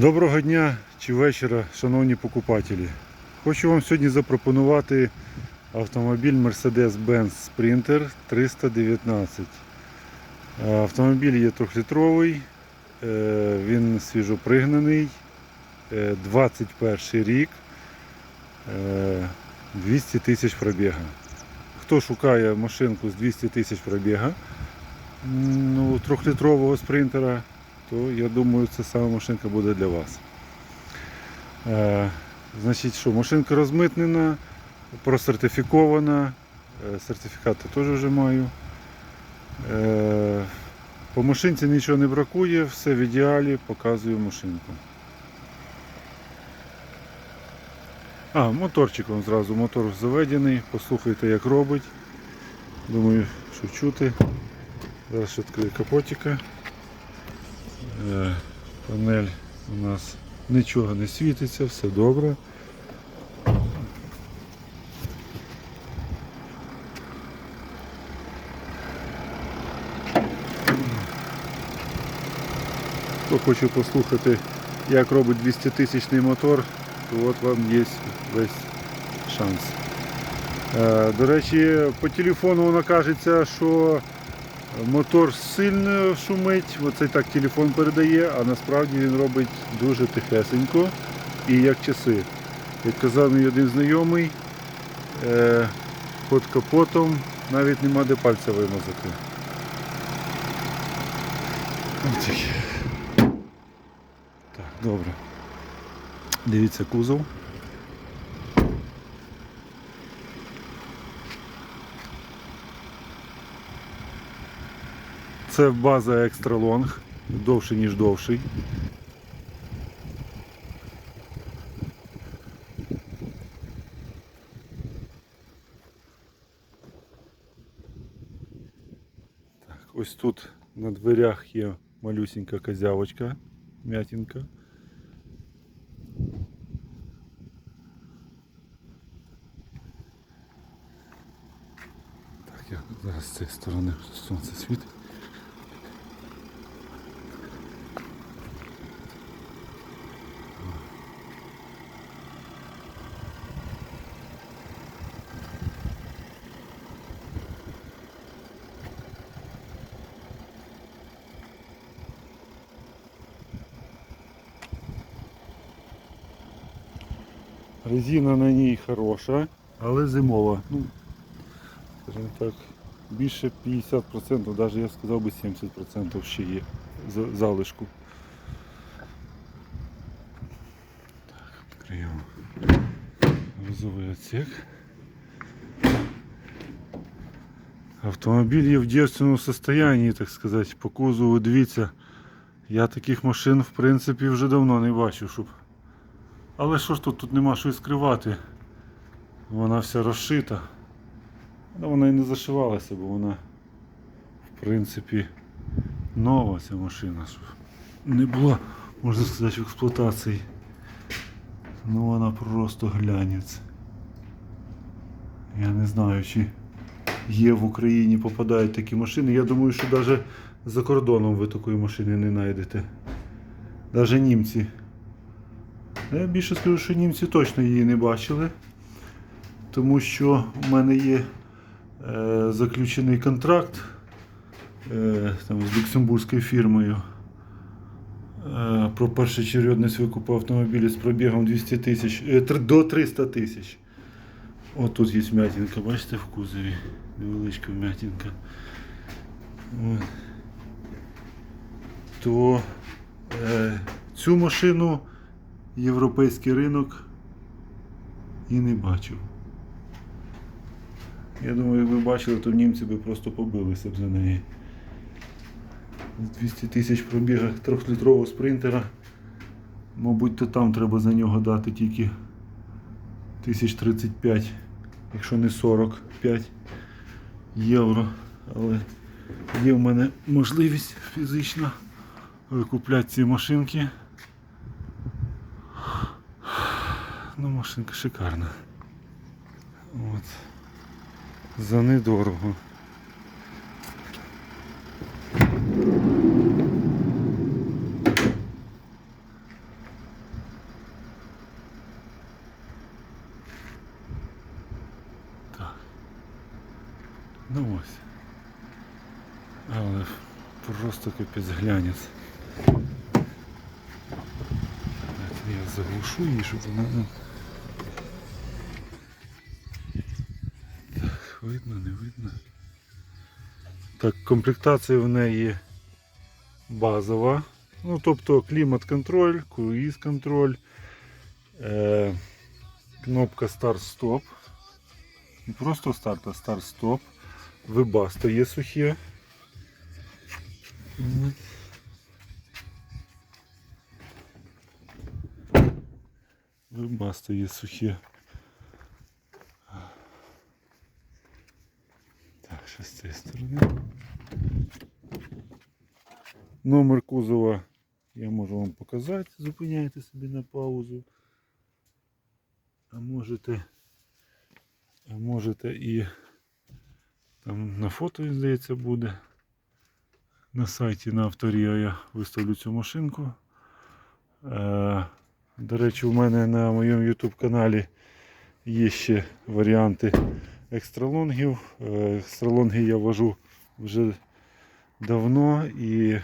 Доброго дня чи вечора, шановні покупателі. Хочу вам сьогодні запропонувати автомобіль Mercedes-Benz Sprinter 319. Е, Автомобіль є трьохлітровий, е, він свіжопригнаний, е, 21 рік, е, 200 тисяч пробіга. Хто шукає машинку з 200 тисяч пробіга, ну, трьохлітрового спринтера, то я думаю, це саме машинка буде для вас. Е, значить, що, машинка розмитнена, просертифікована, е, сертифікати теж вже маю. Е, по машинці нічого не бракує, все в ідеалі, показую машинку. А, моторчик зразу, мотор заведений, послухайте як робить. Думаю, що чути. Зараз відкрию капотика. Е, Панель у нас нічого не світиться, все добре. Хто хоче послухати, як робить 200 тисячний мотор, то от вам є весь шанс. Е, До речі, по телефону воно кажеться, що Мотор сильно шумить, оцей так телефон передає, а насправді він робить дуже тихесенько і як часи. Як казав мій один знайомий, е, під капотом навіть нема де пальця вимазати. Так, добре. Дивіться кузов. Це база екстра лонг, довший ніж довший. Так, ось тут на дверях є малюсенька козявочка, м'ятінка. Так, я зараз з цієї сторони сонце світить. Резина на ній хороша, але зимова. Ну, скажімо так, більше 50%, навіть я сказав би 70% ще є за- залишку. Так, відкриємо грузовий отсек. Автомобіль є в дівчиному состоянні, так сказати, по кузову дивіться. Я таких машин в принципі вже давно не бачив, щоб але що ж тут, тут нема що і скривати. Вона вся розшита. Вона і не зашивалася, бо вона в принципі нова ця машина. Не була, можна сказати, в експлуатації. Ну вона просто глянець. Я не знаю, чи є в Україні попадають такі машини. Я думаю, що навіть за кордоном ви такої машини не знайдете. Навіть німці. Я більше скажу, що німці точно її не бачили, тому що в мене є е, заключений контракт е, там, з люксембурзькою фірмою е, про першочередність викупу автомобілів з пробігом 200 тисяч е, до 300 тисяч. От тут є вмятинка, бачите, в кузові. Невеличка вмятинка. От. То е, цю машину європейський ринок і не бачив. Я думаю, якби бачили, то німці би просто побилися б за неї. З 200 тисяч пробігах трьохлітрового спринтера. Мабуть, то там треба за нього дати тільки 1035, якщо не 45 євро. Але є в мене можливість фізична викупляти ці машинки. Ну машинка шикарна. От. За недорого. Так. Ну ось. Але просто капець глянець. Я заглушу її, щоб вона... Ну, видно, не видно. Так, комплектація в неї базова. Ну, тобто клімат-контроль, круїз-контроль, е, кнопка старт-стоп. Не просто старт, а старт-стоп. Вибасто є сухе. М. Вибасто є сухе. Номер кузова я можу вам показати. Зупиняйте собі на паузу. А можете, а можете і там на фото, здається, буде. На сайті на авторія я виставлю цю машинку. Е, до речі, у мене на моєму YouTube каналі є ще варіанти екстралонгів. Е, Екстралонги я вожу вже давно і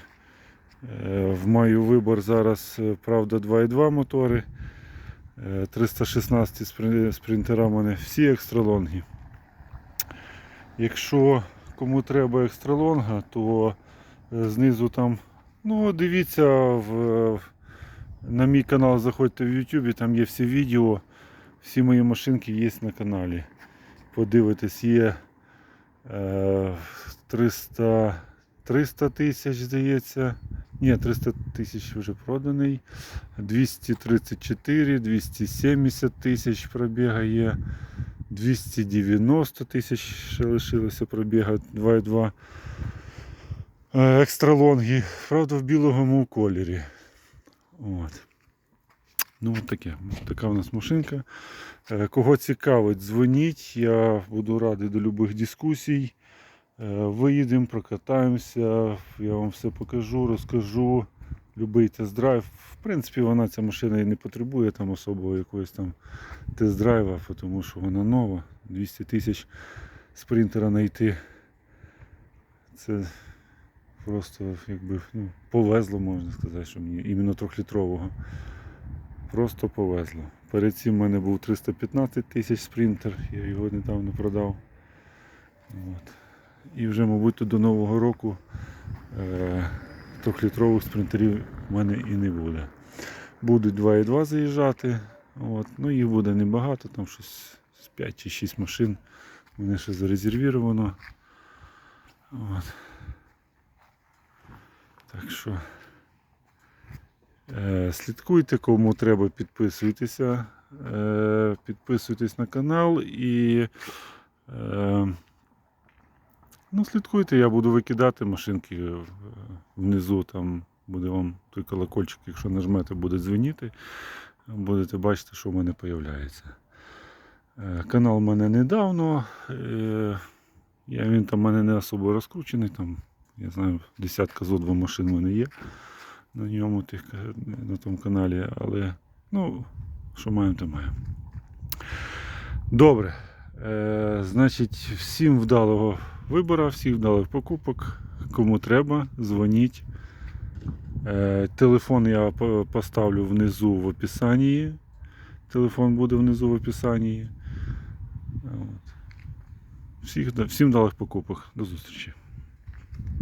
в маю вибор зараз е, правда 2.2 мотори. Е, 316 спринтера в мене всі екстралонги. Якщо кому треба екстралонга, то е, знизу там, ну дивіться в, на мій канал, заходьте в YouTube, там є всі відео, всі мої машинки є на каналі. Подивитесь, є е, 300 300 тисяч, здається. Ні, 300 тисяч вже проданий. 234, 270 тисяч пробіга є. 290 тисяч ще лишилося пробіга 2,2 е, екстралонги. Правда, в білому кольорі. От. Ну, от таке. Така у нас машинка. Е, Кого цікавить, дзвоніть. Я буду радий до любих дискусій. Е, Виїдемо, прокатаємося, я вам все покажу, розкажу. Любий тест-драйв. В принципі, вона ця машина і не потребує там особого якогось там тест-драйва, тому що вона нова. 200 тисяч спринтера знайти. Це просто якби ну, повезло, можна сказати, що мені іменно трьохлітрового. Просто повезло. Перед цим в мене був 315 тисяч спринтер, я його недавно продав. От. І вже, мабуть, до Нового року е, трьохлітрових спринтерів в мене і не буде. Будуть 2,2 заїжджати. От. Ну, їх буде небагато, там щось з 5 чи 6 машин. Мене ще зарезервіровано. От. Так що е, слідкуйте, кому треба, підписуйтеся. Е, підписуйтесь на канал і е, ну, слідкуйте, я буду викидати машинки е, внизу. Там буде вам той колокольчик, якщо нажмете, буде дзвоніти. Будете бачити, що в мене з'являється. Е, Канал в мене недавно. е, Я, він там в мене не особо розкручений. Там, я знаю, десятка зо два машин в мене є на ньому тих, на тому каналі, але ну, що маємо, то маємо. Добре. Значить, всім вдалого вибору, всіх вдалих покупок. Кому треба, дзвоніть. Е, телефон я поставлю внизу в описанні. Телефон буде внизу в описанні. Всіх, всім вдалих покупок. До зустрічі.